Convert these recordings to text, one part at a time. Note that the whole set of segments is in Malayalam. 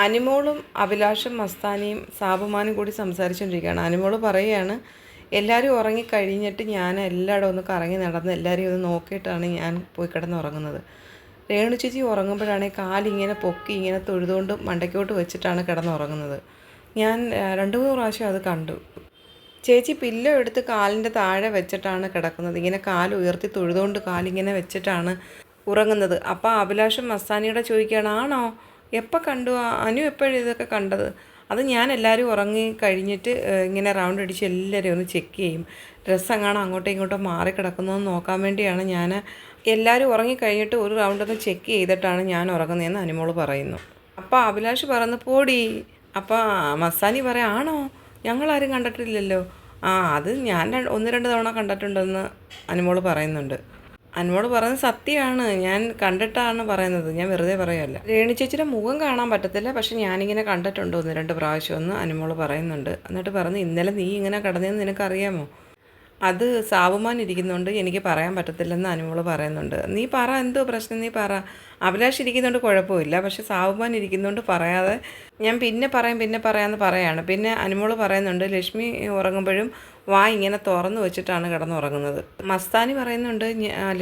അനിമോളും അഭിലാഷും മസ്താനിയും സാബുമാനും കൂടി സംസാരിച്ചുകൊണ്ടിരിക്കുകയാണ് അനിമോൾ പറയുകയാണ് എല്ലാവരും ഉറങ്ങിക്കഴിഞ്ഞിട്ട് ഞാൻ എല്ലായിടും ഒന്ന് കറങ്ങി നടന്ന് എല്ലാവരെയും ഒന്ന് നോക്കിയിട്ടാണ് ഞാൻ പോയി കിടന്ന് ഉറങ്ങുന്നത് രേണു ചേച്ചി ഉറങ്ങുമ്പോഴാണെങ്കിൽ കാലിങ്ങനെ പൊക്കി ഇങ്ങനെ തൊഴുതുകൊണ്ട് മണ്ടയ്ക്കോട്ട് വെച്ചിട്ടാണ് കിടന്നുറങ്ങുന്നത്. ഞാൻ രണ്ട് മൂന്ന് പ്രാവശ്യം അത് കണ്ടു. ചേച്ചി പില്ലോ എടുത്ത് കാലിന്റെ താഴെ വെച്ചിട്ടാണ് കിടക്കുന്നത്. ഇങ്ങനെ കാൽ ഉയർത്തി തൊഴുതുകൊണ്ട് കാലിങ്ങനെ വെച്ചിട്ടാണ് ഉറങ്ങുന്നത്. അപ്പോൾ അഭിലാഷം മസ്താനിയുടെ ചോദിക്കുകയാണ് ആണോ? എപ്പോൾ കണ്ടു? അനു എപ്പോഴും ഇതൊക്കെ കണ്ടത്? അത് ഞാൻ എല്ലാവരും ഉറങ്ങി കഴിഞ്ഞിട്ട് ഇങ്ങനെ റൗണ്ട് അടിച്ച് എല്ലാവരും ഒന്ന് ചെക്ക് ചെയ്യും. ഡ്രസ്സ് എങ്ങാണോ അങ്ങോട്ടും ഇങ്ങോട്ടോ മാറി കിടക്കുന്നതെന്ന് നോക്കാൻ വേണ്ടിയാണ് ഞാൻ എല്ലാവരും ഉറങ്ങി കഴിഞ്ഞിട്ട് ഒരു റൗണ്ട് ഒന്ന് ചെക്ക് ചെയ്തിട്ടാണ് ഞാൻ ഉറങ്ങുന്നതെന്ന് അനുമോൾ പറയുന്നു. അപ്പോൾ അഭിലാഷ് പറന്ന് പോടി. അപ്പോൾ മസാനി പറയാം ആണോ? ഞങ്ങളാരും കണ്ടിട്ടില്ലല്ലോ. ആ അത് ഞാൻ ഒന്ന് രണ്ട് തവണ കണ്ടിട്ടുണ്ടെന്ന് അനുമോൾ പറയുന്നുണ്ട്. അനുമോൾ പറയുന്നത് സത്യമാണ്. ഞാൻ കണ്ടിട്ടാണ് പറയുന്നത്. ഞാൻ വെറുതെ പറയുമല്ല രേണു ചേച്ചിയുടെ മുഖം കാണാൻ പറ്റത്തില്ല. പക്ഷെ ഞാനിങ്ങനെ കണ്ടിട്ടുണ്ട് ഒന്ന് രണ്ട് പ്രാവശ്യം ഒന്ന് അനുമോൾ പറയുന്നുണ്ട്. എന്നിട്ട് പറഞ്ഞു ഇന്നലെ നീ ഇങ്ങനെ കിടന്നതെന്ന് നിനക്കറിയാമോ? അത് സാവുമാൻ ഇരിക്കുന്നുണ്ട് എനിക്ക് പറയാൻ പറ്റത്തില്ലെന്ന് അനുമോൾ പറയുന്നുണ്ട്. നീ പറ എന്തോ പ്രശ്നം? നീ പറ. അഭിലാഷ് ഇരിക്കുന്നുണ്ട് കുഴപ്പമില്ല. പക്ഷെ സാവുമാൻ ഇരിക്കുന്നുണ്ട് പറയാതെ ഞാൻ പിന്നെ പറയാം പിന്നെ പറയാമെന്ന് പറയാണ്. പിന്നെ അനുമോൾ പറയുന്നുണ്ട് ലക്ഷ്മി ഉറങ്ങുമ്പോഴും വാ ഇങ്ങനെ തുറന്നു വെച്ചിട്ടാണ് കിടന്നുറങ്ങുന്നത്. മസ്താനി പറയുന്നുണ്ട്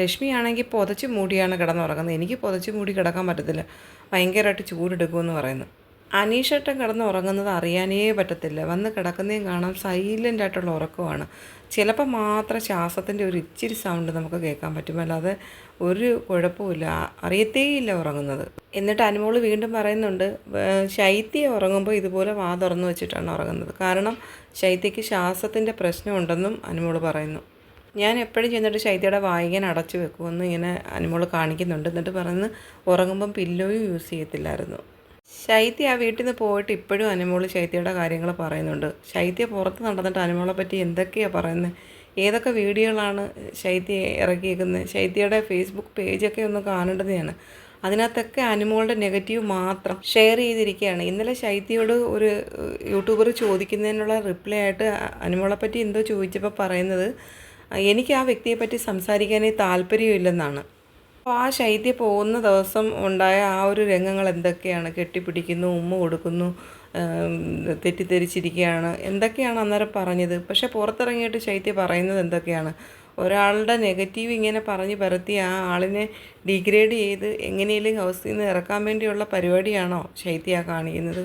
ലക്ഷ്മിയാണെങ്കിൽ പുതച്ച് മൂടിയാണ് കിടന്നുറങ്ങുന്നത്. എനിക്ക് പുതച്ച് മൂടി കിടക്കാൻ പറ്റത്തില്ല. ഭയങ്കരമായിട്ട് ചൂടെടുക്കുമെന്ന് പറയുന്നു. അനീഷേട്ടൻ കിടന്നുറങ്ങുന്നത് അറിയാനേ പറ്റത്തില്ല. വന്ന് കിടക്കുന്നതും കാണാം. സൈലന്റ് ആയിട്ടുള്ള ഉറക്കമാണ്. ചിലപ്പോൾ മാത്രം ശ്വാസത്തിന്റെ ഒരു ഇച്ചിരി സൗണ്ട് നമുക്ക് കേൾക്കാൻ പറ്റും. അല്ലാതെ ഒരു കുഴപ്പമില്ല അറിയത്തേയില്ല ഉറങ്ങുന്നത്. എന്നിട്ട് അനുമോൾ വീണ്ടും പറയുന്നുണ്ട് "വേ- ശൈത്യ ഉറങ്ങുമ്പോൾ ഇതുപോലെ വാ തുറന്നു വെച്ചിട്ടാണ് ഉറങ്ങുന്നത്. കാരണം ശൈത്യയ്ക്ക് ശ്വാസത്തിന്റെ പ്രശ്നമുണ്ടെന്നും അനുമോൾ പറയുന്നു. ഞാൻ എപ്പോഴും ചെന്നിട്ട് ശൈത്യയുടെ വായിക്കാൻ അടച്ചു വെക്കുമെന്ന് ഇങ്ങനെ അനുമോൾ കാണിക്കുന്നുണ്ട്. എന്നിട്ട് പറയുന്നത് ഉറങ്ങുമ്പം പില്ലോയും യൂസ് ചെയ്യത്തില്ലായിരുന്നു. ശൈത്യ ആ വീട്ടിൽ നിന്ന് പോയിട്ട് ഇപ്പോഴും അനുമോൾ ശൈത്യയുടെ കാര്യങ്ങൾ പറയുന്നുണ്ട്. ശൈത്യ പുറത്ത് നടന്നിട്ട് അനുമോളെ പറ്റി എന്തൊക്കെയാണ് പറയുന്നത് ഏതൊക്കെ വീഡിയോകളാണ് ശൈത്യ ഇറക്കിയേക്കുന്നത് ശൈത്യയുടെ ഫേസ്ബുക്ക് പേജൊക്കെ ഒന്ന് കാണേണ്ടതാണ് അതിനകത്തൊക്കെ അനുമോളുടെ നെഗറ്റീവ് മാത്രം ഷെയർ ചെയ്തിരിക്കുകയാണ്. ഇന്നലെ ശൈത്യയോട് ഒരു യൂട്യൂബർ ചോദിക്കുന്നതിനുള്ള റിപ്ലൈ ആയിട്ട് അനുമോളെ പറ്റി എന്തോ ചോദിച്ചപ്പോൾ പറയുന്നത് എനിക്ക് ആ വ്യക്തിയെപ്പറ്റി സംസാരിക്കാനേ താല്പര്യമില്ലെന്നാണ് അപ്പോൾ ആ ശൈത്യ പോകുന്ന ദിവസം ഉണ്ടായ ആ ഒരു രംഗങ്ങൾ എന്തൊക്കെയാണ്? കെട്ടിപ്പിടിക്കുന്നു ഉമ്മ കൊടുക്കുന്നു തെറ്റിദ്ധരിച്ചിരിക്കുകയാണ്. എന്തൊക്കെയാണ് അന്നേരം പറഞ്ഞത്? പക്ഷേ പുറത്തിറങ്ങിയിട്ട് ശൈത്യ പറയുന്നത് എന്തൊക്കെയാണ്? ഒരാളുടെ നെഗറ്റീവ് ഇങ്ങനെ പറഞ്ഞ് പരത്തി ആ ആളിനെ ഡിഗ്രേഡ് ചെയ്ത് എങ്ങനെയെങ്കിലും ഹൗസിൽ നിന്ന് ഇറക്കാൻ വേണ്ടിയുള്ള പരിപാടിയാണോ ശൈത്യ കാണിക്കുന്നത്?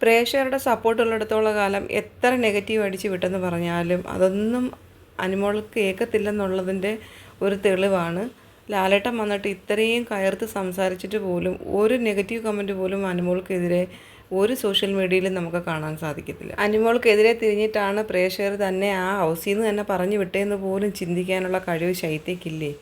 പ്രേക്ഷകരുടെ സപ്പോർട്ട് ഉള്ളിടത്തോളം കാലം എത്ര നെഗറ്റീവ് അടിച്ച് വിട്ടെന്ന് പറഞ്ഞാലും അതൊന്നും അനുമോൾക്ക് ഏക്കത്തില്ലെന്നുള്ളതിന്റെ ഒരു തെളിവാണ്. ലാലേട്ടൻ വന്നിട്ട് ഇത്രയും കയർത്ത് സംസാരിച്ചിട്ട് പോലും ഒരു നെഗറ്റീവ് കമന്റ് പോലും അനുമോൾക്കെതിരെ ഒരു സോഷ്യൽ മീഡിയയിലും നമുക്ക് കാണാൻ സാധിക്കത്തില്ല. അനിമോൾക്കെതിരെ തിരിഞ്ഞിട്ടാണ് പ്രേക്ഷകർ തന്നെ ആ ഹൗസിൽ നിന്ന് തന്നെ പറഞ്ഞു വിട്ടേന്ന് പോലും ചിന്തിക്കാനുള്ള കഴിവ് ശൈത്യക്കില്ലേ?